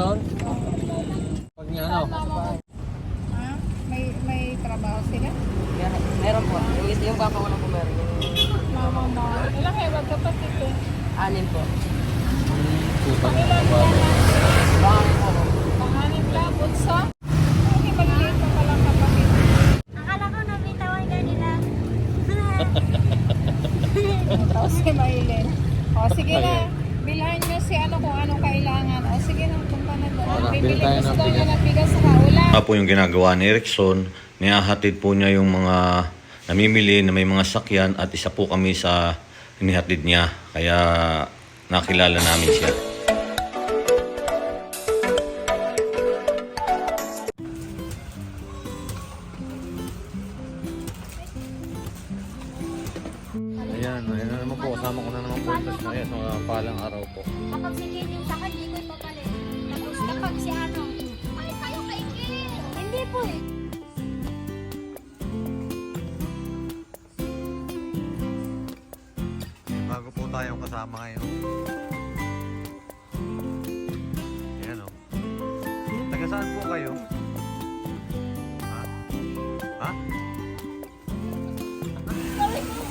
Erickson? Pag niya ano? Ha? May may trabaho sila? Meron, meron po. Yung, yung papa ko lang po meron. Yung Mama mo. Ilang kayo magkapatid ko? anim po. Putang Ilan ina. yan? Baka po. Panganib lang, bunso? Hindi maliliit pa palang kapatid. Akala ko nabitawan ka nila. Tapos si Maylin. O sige na. Bilhan nyo si ano kung anong kailangan. O sige na, punta na doon. Wala, Bibili bili tayo gusto ng daw niya bigas. ng bigas sa ulam. Nga po yung ginagawa ni Erickson, niyahatid po niya yung mga namimili na may mga sakyan at isa po kami sa inihatid niya. Kaya nakilala namin siya.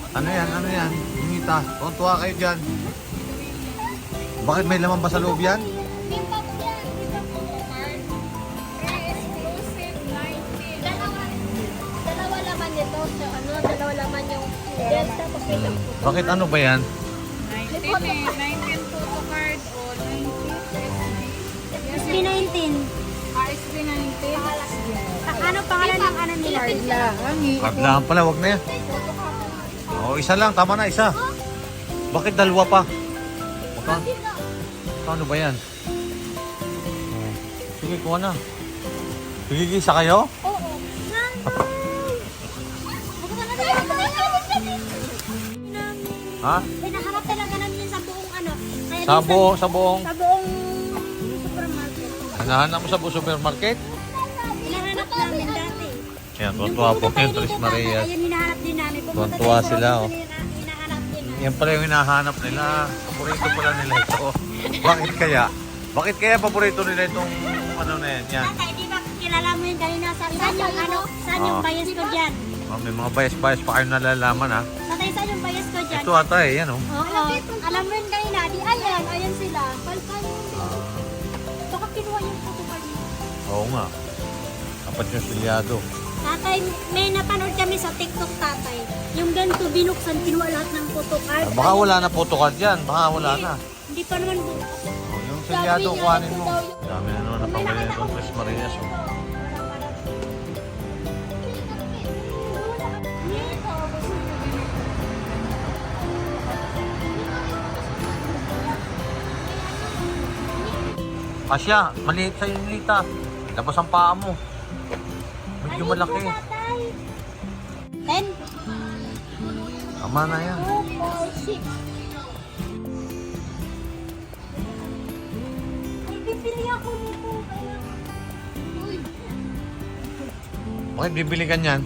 Ano yan? Ano yan? Humita. Tuwa kayo dyan. Bakit may laman ba sa loob yan? Pimpa po yan. Exclusive 19. Dalawa, dalawa laman nito. So, dalawa laman yung delta tapos may. Bakit ano ba yan? 19 eh. 19 photo card o 19 SB. Yes, SB19. ah, SB 19. Ano pangalan ng ano nila? Lang eh. Kaglaan pala, wag na yan. Isa lang. Tama na, isa. Bakit dalawa pa? Baka, paano ba yan? Oh. Sige, kuha na. Pigigisa kayo? Oo. Ha? Pinahanap talaga namin sa buong ano. Kaya Sa buong, sa buong, Sa buong supermarket. hanahanap mo sa buong supermarket? Yan, tuwa po yung Tuwan-tuwa tayo sa sila, oh. Yan pala yung hinahanap nila. Paborito pala nila ito. Bakit kaya? Bakit kaya paborito nila itong ano na yan? Yan. Tatay, di ba kilala mo yun kanina sa saan yung ano, saan yung Oo. bias ko dyan? Oh, may mga bias-bias pa kayo nalalaman ha. Tatay, saan yung bias ko dyan? Ito ata eh, yan oh. Oo, alam mo yun kanina, di ayan, ayan sila. Palpal mo. Baka kinuha yung photocard mo. Oo nga. Apat yung silyado. Tatay, may napanood kami sa TikTok tatay. Yung ganito binuksan, kinuha lahat ng photocard. Ah, baka wala na photocard yan. Baka wala na. Hindi pa naman bukas. Oh, yung silyado, kuhanin mo. Dami na naman napamili itong Tres Marias. Oh. Asya, maliit sa yung Nita. Tapos ang paa mo. Medyo malaki. Ten, Tama na yan. two, four, six. Ay, bibili ako nito. Bakit bibili ka niyan?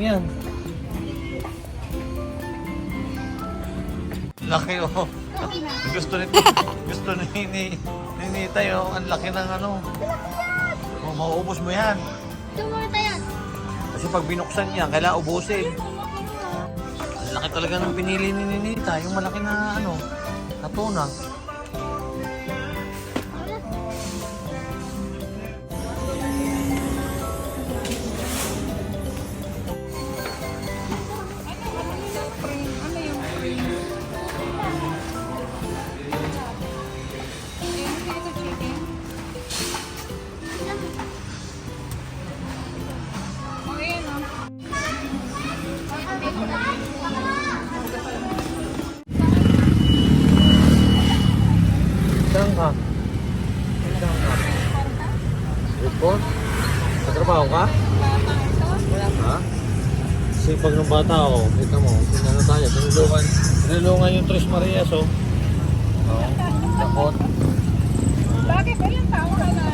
Yan. Laki oh. Gusto nito. Gusto ni ni ni Nita oh. Ang laki ng ano. Oh, mauubos mo yan. Tumurta yan. Kasi pag binuksan niya, kailangan ubusin. Ang laki talaga ng pinili ni Ninita. Yung malaki na ano, na Bata oh. Kita mo, ano tayo, tinulungan. Tinulungan yung Tres Marias oh. Oh, takot. Bakit? Ilang taon ka na?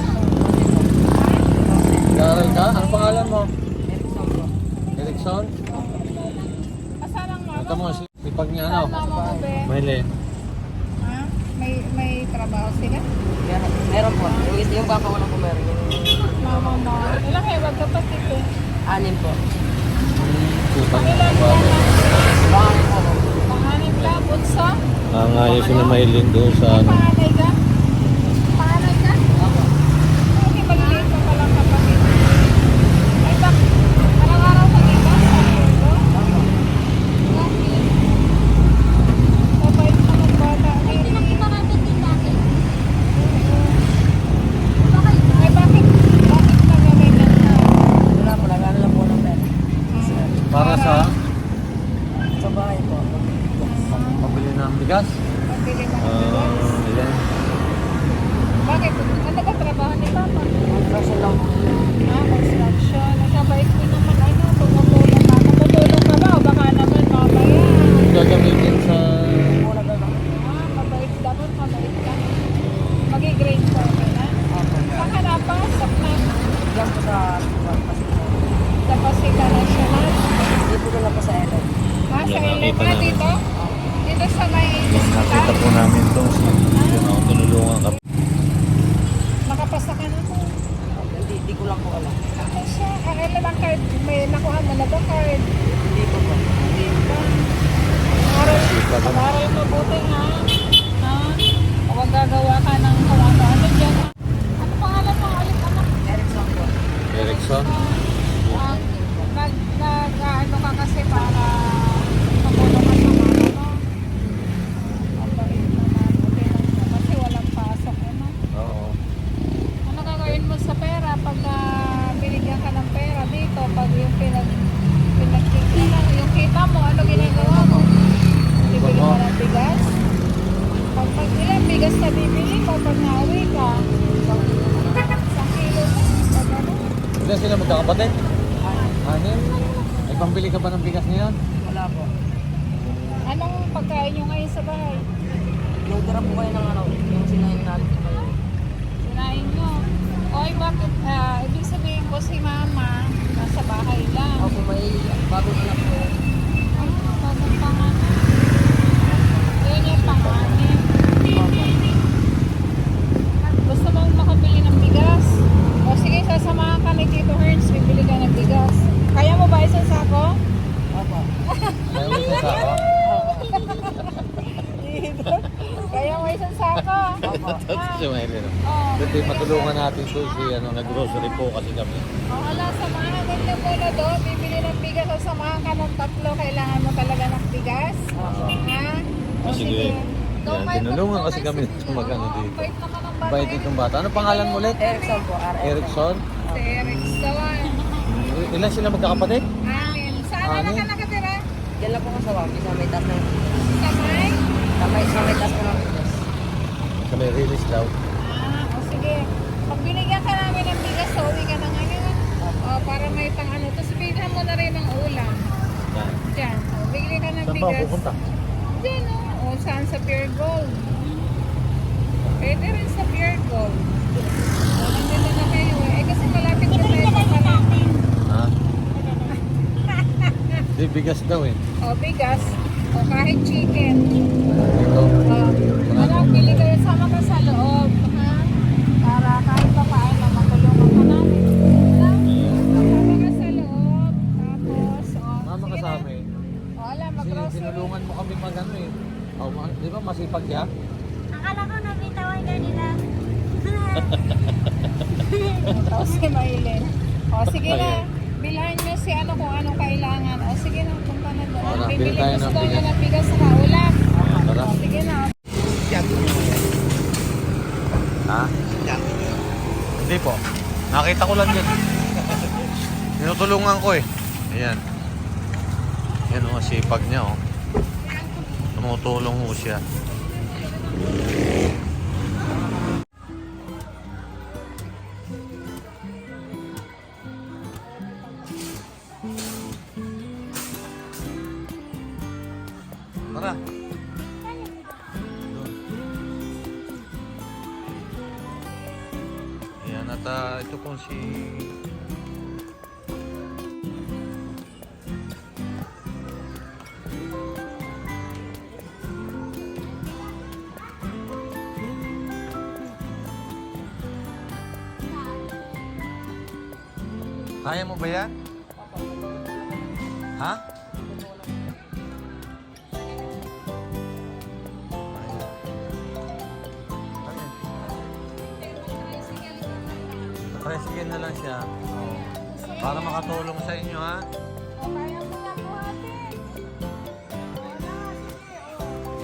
Nag-aaral ka? Ano pangalan mo? Erickson po. Erickson? Asan ang mama Ito mo, si sipag niya ano? Maylin. Ha? May, may trabaho sila? Meron, meron po. Yung, yung papa ko lang po meron. Mama mo. Ilang kayo magkapatid eh? anim po. Sipag niya. Ilan ka na? Baka po. Panganib lang, bunso? Ang ayos na Maylin doon sa ano. Panganay ka? Panganay ka? Hindi maliliit pa palang kapatid. Ay, bak, araw-araw ka dito sa mundo? Bakit? Mabait ka ng bata. Ay, Pinakita natin din dati. ay, bakit? Bakit nagaganyan ka? Wala po. Nagano lang po ng pera. Para sa Sa bahay po. pabili ng bigas. Pabili ng bigas. ayan. Bakit? Ano ba trabaho ni Papa? Construction lang. Ah, construction. Nagkabait ko naman. Ano, tumutulong ka. Tumutulong ka ba? O baka naman mamaya. Gagamitin sa... Muna ba lang? Ah, mabait dapat, mabait ka. Magi-grade 4 ka na. Opo. Saan ka napasok na? Diyan po sa Pasig. Sa Pasika National. Dito ko lang po sa Ellen. Ah, sa Yan, nakita Elema namin. dito? Dito sa may Nakita hospital? po namin ito. Yan ako tinulungan kami. Nakapasa ka na po. Hindi, hindi ko lang po alam. Ako siya. Ang Elema card, na ba card? Hindi po po. Hindi pa. Aral, aral mabuti ha. Ha? Huwag gagawa ka ng kung ano dyan. Ano pangalan mo ulit anak? Erickson po. Erickson? Ah, nag, nag, ano ka kasi para tumulong ka sa mama mo. Ang bait naman. Okay lang siya. Kasi walang pasok. Ano? Oo. Ano gagawin mo sa pera pag ah, binigyan ka ng pera dito? Pag yung pinag, pinagkikita, yung kita mo, ano ginagawa mo? Bibili mo ng bigas? Pag, pag ilang bigas na bibili mo pag nauwi ka? Isang kilo na. Pag ano? Magkakapatid? Anim? Ay, pambili ka ba ng bigas ngayon? Wala po. Anong pagkain nyo ngayon sa bahay? Yung tira po kayo ng ano, yung sinayin natin. Sinain nyo. Oy, bakit? ah, ibig sabihin ko si mama, nasa bahay lang. Ako may bagong anak po. Ay, bagong pangalan. Yun yung pangalan. Gusto mong makabili ng bigas? O sige, sasamahan ka ni Tito Herns, bibili ka ng bigas. Kaya mo ba isang sako? Opo. Kaya mo sa ako? Dito. Kaya mo isang sako? Tapos si Maylin. Oh, Dito matulungan natin to si ano, nag-grocery po kasi kami. oh, ala, samahan mo na muna doon. Bibili ng bigas. O samahan ka ng tatlo. Kailangan mo talaga ng bigas. Ha? O Ah, sige. Yan, tinulungan kasi kami go. dito magano dito. Bait. Bait itong bata. Ano pangalan mo ulit? Erickson po. R. Erickson? Si Erickson. Hmm, Ilan sila magkakapatid? Amin. Saan na ka nakatira? Diyan lang po ako sa Wampi sa may taas ng... Sa may? Sa may, sa may taas ng... Sa may release daw. Ah, o sige. Pag binigyan ka namin ng bigas, so uwi ka na ngayon. O, para may pang ano. Tapos bilhan mo na rin ng ulam. Yan. Diyan. Bigli ka ng Saan ba bigas. pupunta? Diyan o. O, saan sa Pure Gold? Pwede rin sa Pure Gold. O, nandito na kayo eh. Eh, kasi malapit na tayo sa Palangin. Ha? Di bigas daw eh. O, bigas. O, kahit chicken. Ito. Uh, ano, pili kayo sama ka sa loob, ha? Para kahit pa paano matulungan ka namin. Sama ka sa loob, tapos, o, Mama sige ka sa na. amin. O, alam, Kasi mag-grocery. tinulungan mo kami mag ano eh. Oh, ma- di ba masipag siya? Akala ko nabitawan ka nila. Tapos si Maylin. O, sige na. Bilhan nyo si ano kung anong kailangan. O, sige na, punta na doon. Wala, Bibili bili tayo gusto ng daw niya bigas. ng bigas sa ulam. Ah, tara. O, sige na. Ha? Hindi po. Nakita ko lang yun. Tinutulungan ko eh. Ayan. Yan o, sipag niya oh. Tumutulong ho siya. Kaya mo ba yan? Ha? Tricycle na lang siya. Para makatulong sa inyo ha.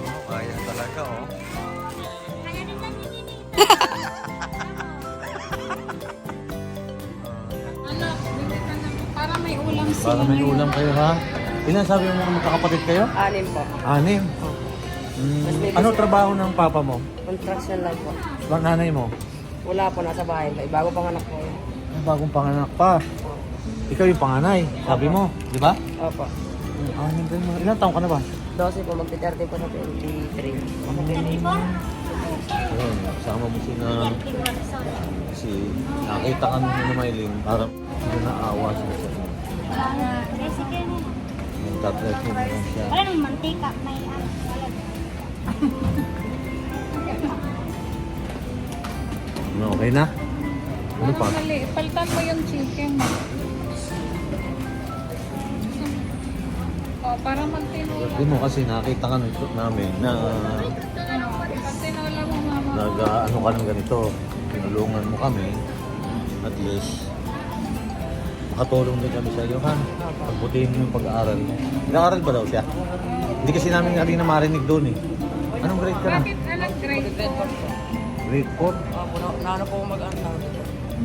Oh, kaya talaga oh. Kaya rin Para may ulam kayo ha. Ilan sabi mo mga magkakapatid kayo? Anim po. Anim. Mm, ano trabaho ng papa mo? Construction lang po. Ang nanay mo? Wala po, nasa bahay. Ay, bago pang anak po yun. Ay, bagong panganak pa. Ikaw yung panganay, sabi mo, di ba? Opo. Mm, Anim din mo. Ilan taong ka na ba? 12 po, magti-30 po sa 23. Ayun, kasama mo si na si nakita ka nung ni Maylin, parang hindi naawa siya yung tatlet mo naman siya. Wala nang mantika. May ano. Ano, okay na? Ano pa? Mali. Palitan mo yung chicken. O, para magtinola. Hindi mo kasi nakita ka nito namin na Pagtinola mo mama. nag ano ka ng ganito. Tinulungan mo kami. At least makatulong din kami sa iyo ha. Pagbutihin mo yung pag-aaral mo. Nag-aaral ba daw siya? Hindi kasi namin nga rin na marinig doon eh. Anong grade ka na? Bakit anak grade Grade 4 po. Grade 4? Opo, na, naano po.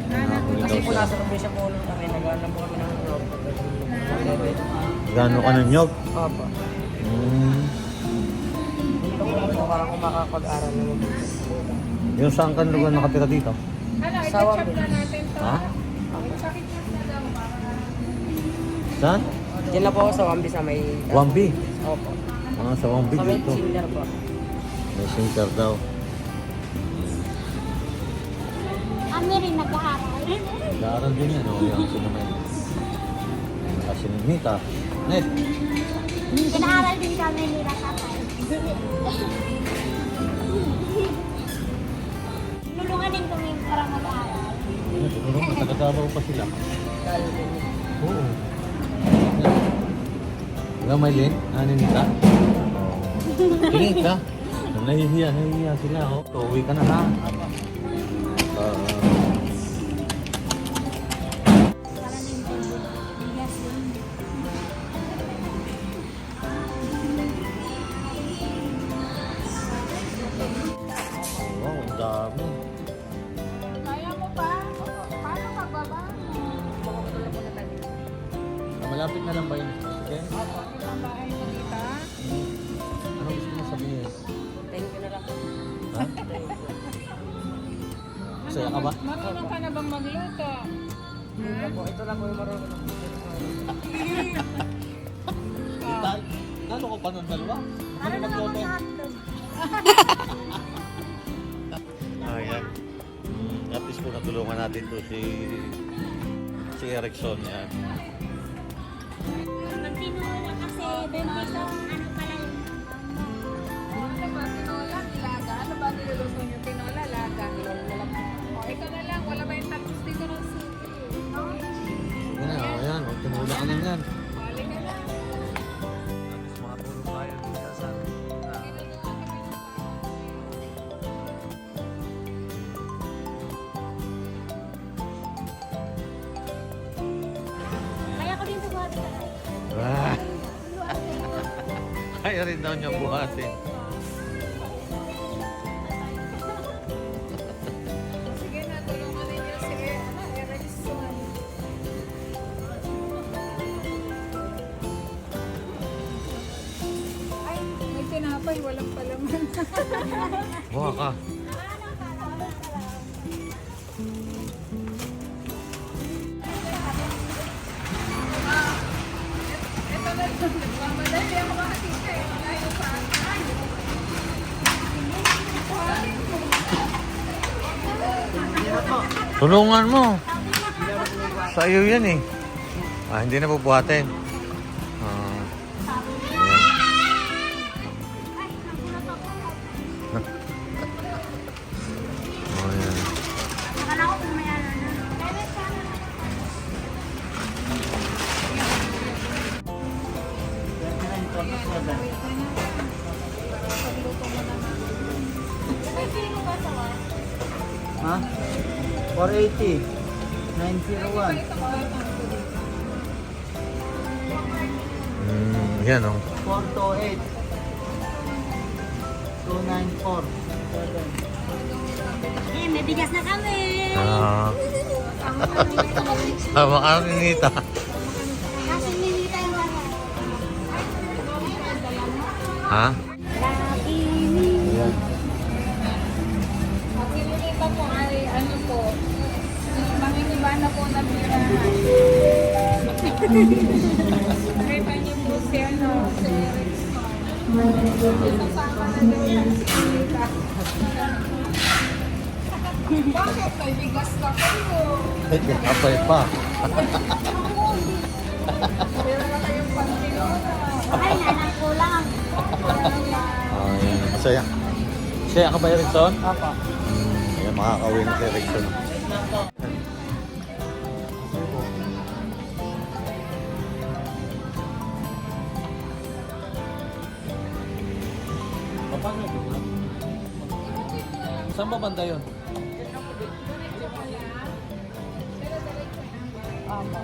Nakakulit Kasi po siya. nasa probinsya po ulit kami. Nag-ano po kami ng job. Gano'n ka ng nyog? Opo. Hmm. Dito po lang po para kung makakapag-aral naman. Yung saan ka lugar nakatira dito? Sa i-ketchup Wambi. na natin to. Ha? Sa ketchup na Saan? Diyan lang po ako sa Wambi sa may... Wambi. Opo. Ah, sa Wambi Sa may dito. Cinder po. May center daw. Kami rin nag-aaral. Nag-aaral din yan. Oh, yung sinamay. Kasi ni Nita. Net. Pinaaral din kami ni Ratatay. Tulungan din kami para mag-aaral. Siguro matagatabaw pa sila. Oo. Ano ni Nita? Oo. Tingin ka. Nahihiya, nahihiya sila. Oh. So, uwi ka na ha. Din. wow, dami. Kaya mo pa? Paano magbaba? Ah, Malapit na lang ba yun? Okay? Ang bahay mo dita? Ano gusto mo sabihin? Thank you na lang. Ha? Masaya ka ba? Marunong ka na bang magluto? Ito po, ito lang po yung marunong lang. Tal, lalo ko pa ng dalawa. Ako hotdog. Ayan. Mm, at least po natulungan natin to si si Erickson yan. Ayan. Huwag tumula ka na yan. Rin daw niya buhatin. Tulungan mo. Sa iyo yan eh. Ah, hindi na bubuhatin. Ah. Oh, yan. Ha? 480. 901. Hmm, yan oh. 428. 294. Eh, may bigas na kami. Ah. Sama ka ni Nita. Ano. Ha? Nakita niyo po si ano, si Erickson. Kasama na din yan. Bakit may bigas na kayo? Ay, kapay pa. Meron na kayong pangkinona. Ay, nanak ko lang. Yan. Masaya. Masaya ka ba, Erickson? Apa. Hmm, ayan, makakawin na si Erickson. Saan ba banda yun? Ama.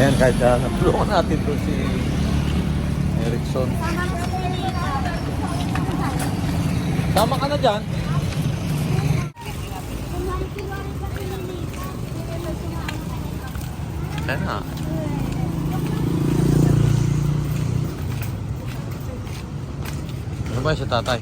Ayan, kahit uh, natulungan natin to si Erickson. Tama ka na dyan. Kaya na. Ano ba si tatay?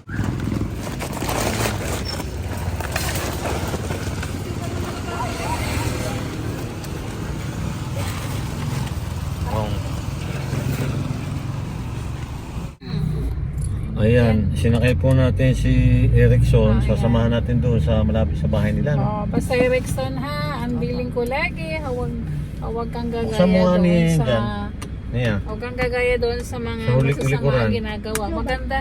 Ayan, sinakay po natin si Erickson. Sasamahan natin doon sa malapit sa bahay nila. No? Oh, basta Erickson ha, ang billing ko lagi, hawag, hawag kang gagaya mo nga doon ni sa... Dan. Niya. Huwag kang gagaya doon sa mga Sa huli- masasama hulikuran. ginagawa. Maganda.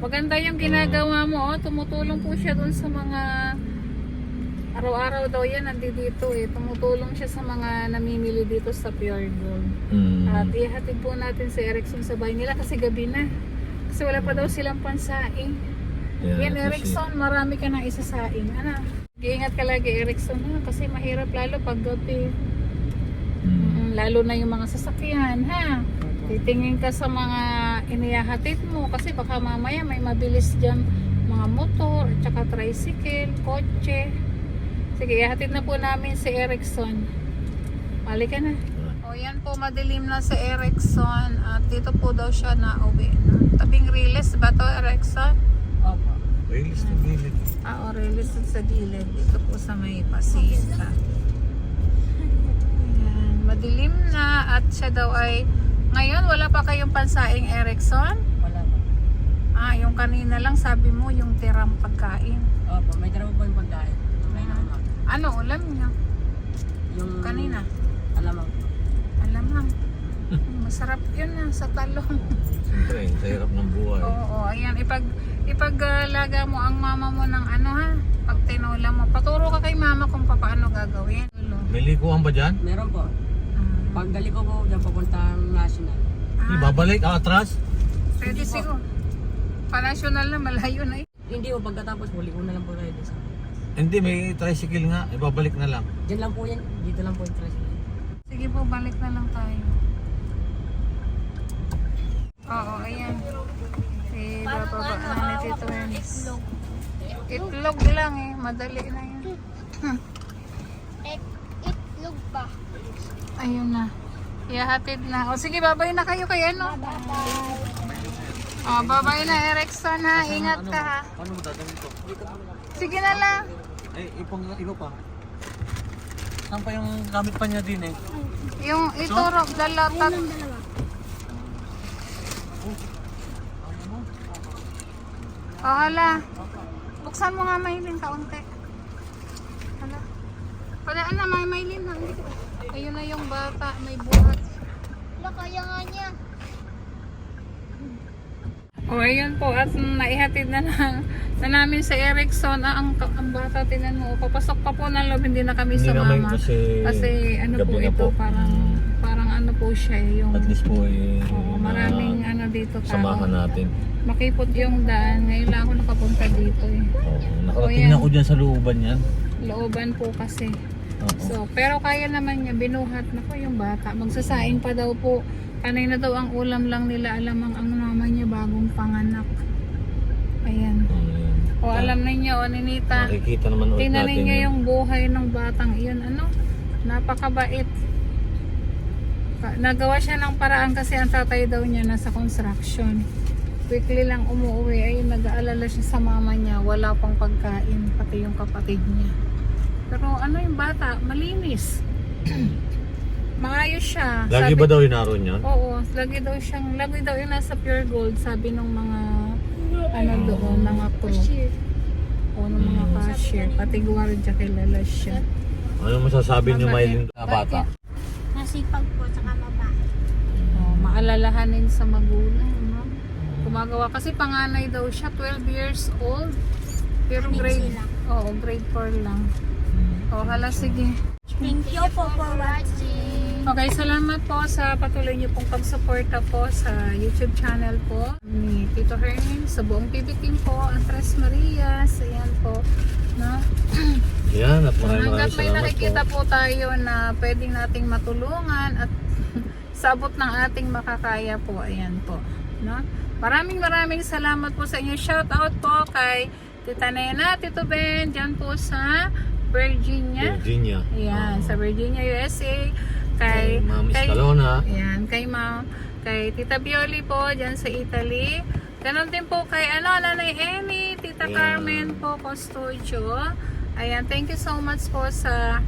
Yan. Maganda yung ginagawa mo. Oh. Tumutulong po siya doon sa mga araw-araw daw yan nandito eh. Tumutulong siya sa mga namimili dito sa Pure Gold. Mm. At ihatid po natin si Erickson sa bahay nila kasi gabi na. Kasi wala pa daw silang pansaing. Yan, ito si- Erickson, marami ka nang isasaing. Ano? Iingat ka lagi, Erickson, ha? Kasi mahirap lalo pag gabi. Mm. Mm, lalo na yung mga sasakyan, ha? Titingin ka sa mga inihahatid mo kasi baka mamaya may mabilis dyan mga motor, at saka tricycle, kotse. Sige, ihatid na po namin si Erickson. Mali ka na. O yan po, madilim na si Erickson at dito po daw siya na uwi. Tabing release ba to Erickson? Apa. Release to gilid. Ah, o release sa gilid. Dito po sa may pasita. Ayan, madilim na at siya daw ay ngayon wala pa kayong pansaing Erickson? Wala pa. Ah, yung kanina lang sabi mo yung tirang pagkain. Opo, may dalawa po yung pagkain. May naman. Ano ulam niya? Yung Kanina? Alamang. Alamang. Masarap yun na sa talong. Siyempre, sa hirap ng buhay. Oo, oo, ayan. Ipag, ipaglaga mo ang mama mo ng ano ha. Pag tinola mo. Paturo ka kay mama kung paano gagawin. May likuan ba dyan? Meron po. Pagdali ko po dyan papuntang national. Hindi, ah, babalik ah, atras. pwede siguro. Pa-national na, malayo na eh. Hindi po, pagkatapos huli ko na lang po tayo sa... Hindi, may tricycle nga. Ibabalik na lang. Diyan lang po yan. Dito lang po yung tricycle. Sige po, balik na lang tayo. Oo, ayan. Si bababa na ni Tito Hens. Itlog lang eh, madali na. It, itlog pa. Ayun na. Ihahatid na. O sige, babay na kayo kay ano. O, babay na Erickson ha. Ingat ka ha. Paano mo dadalhin ko? Sige na lang. Eh, ipang ilo pa. Saan pa yung gamit pa niya din eh? Yung ituro, dalatat. O, hala. Buksan mo nga Maylin kaunti. Hala. Wala na, may Maylin na. Hindi ko- Ayun na yung bata, may buhat. Wala, kaya nga niya. O, ayun po. At naihatid na lang na namin sa Erickson. Ah, ang, ang bata, tinan mo. Papasok pa po ng loob, hindi na kami Hindi sumama. kasi Kasi ano po na ito, po. parang parang ano po siya eh, yung At least po eh, Oo, maraming ano dito tao. samahan natin. Makipot yung daan. Ngayon lang ako nakapunta dito eh. Oo, nakarating Oh, yan. na ako dyan sa looban yan. Looban po kasi. So, pero kaya naman niya, binuhat na po yung bata. Magsasaing pa daw po. Kanay na daw ang ulam lang nila. Alam ang ang mama niya bagong panganak. Ayan. Ayan. O alam ninyo, o Ninita. Makikita naman ulit natin. yun. yung buhay ng batang iyon. Ano? Napakabait. Pa- Nagawa siya ng paraan kasi ang tatay daw niya nasa construction. Quickly lang umuwi ay nag-aalala siya sa mama niya. Wala pang pagkain, pati yung kapatid niya. Pero ano yung bata? Malinis. Maayos siya. Lagi ba daw inaroon yan? Oo, lagi daw siyang, lagi daw yung nasa pure gold, sabi ng mga, ano doon, mga pro. O ng mga cashier, pati gwardiya kilala siya. Ano masasabi niyo. Maylin na bata? Nasipag po, tsaka mabait. Oh, maalalahanin sa magulang, no? Gumagawa, kasi panganay daw siya, 12 years old. Pero grade, oo, grade 4 lang. O, hala, sige. Thank you po for watching. Okay, salamat po sa patuloy niyo pong pagsuporta po sa YouTube channel po ni Tito Hermin, sa buong PB team po, ang Tres Marias, ayan po, no? Yan, at maraming Hanggat maraming may salamat nakikita po. po tayo na pwedeng nating matulungan at sabot ng ating makakaya po, ayan po, no? Maraming maraming salamat po sa inyo. Shout out po kay Tita Nena, Tito Ben, dyan po sa Virginia. Virginia. Ayan, Oo. sa Virginia, USA. Kay Kay, Ma'am kay, Escalona. ayan, kay Ma'am, kay Tita Bioli po, dyan sa Italy. Ganon din po kay, ano, Nanay Amy, Tita Ayan. Carmen po, Custodio. Ayan, thank you so much po sa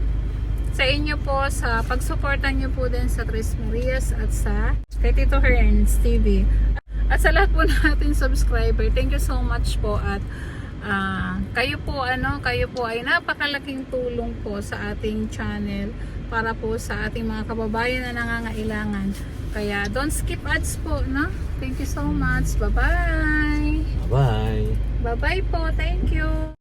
sa inyo po sa pagsuportan niyo po din sa Tres Marias at sa kay Tito Herns TV. At sa lahat po natin subscriber, thank you so much po at ah, kayo po ano, kayo po ay napakalaking tulong po sa ating channel para po sa ating mga kababayan na nangangailangan. Kaya don't skip ads po, no? Thank you so much. Bye-bye. Bye. Bye-bye po. Thank you.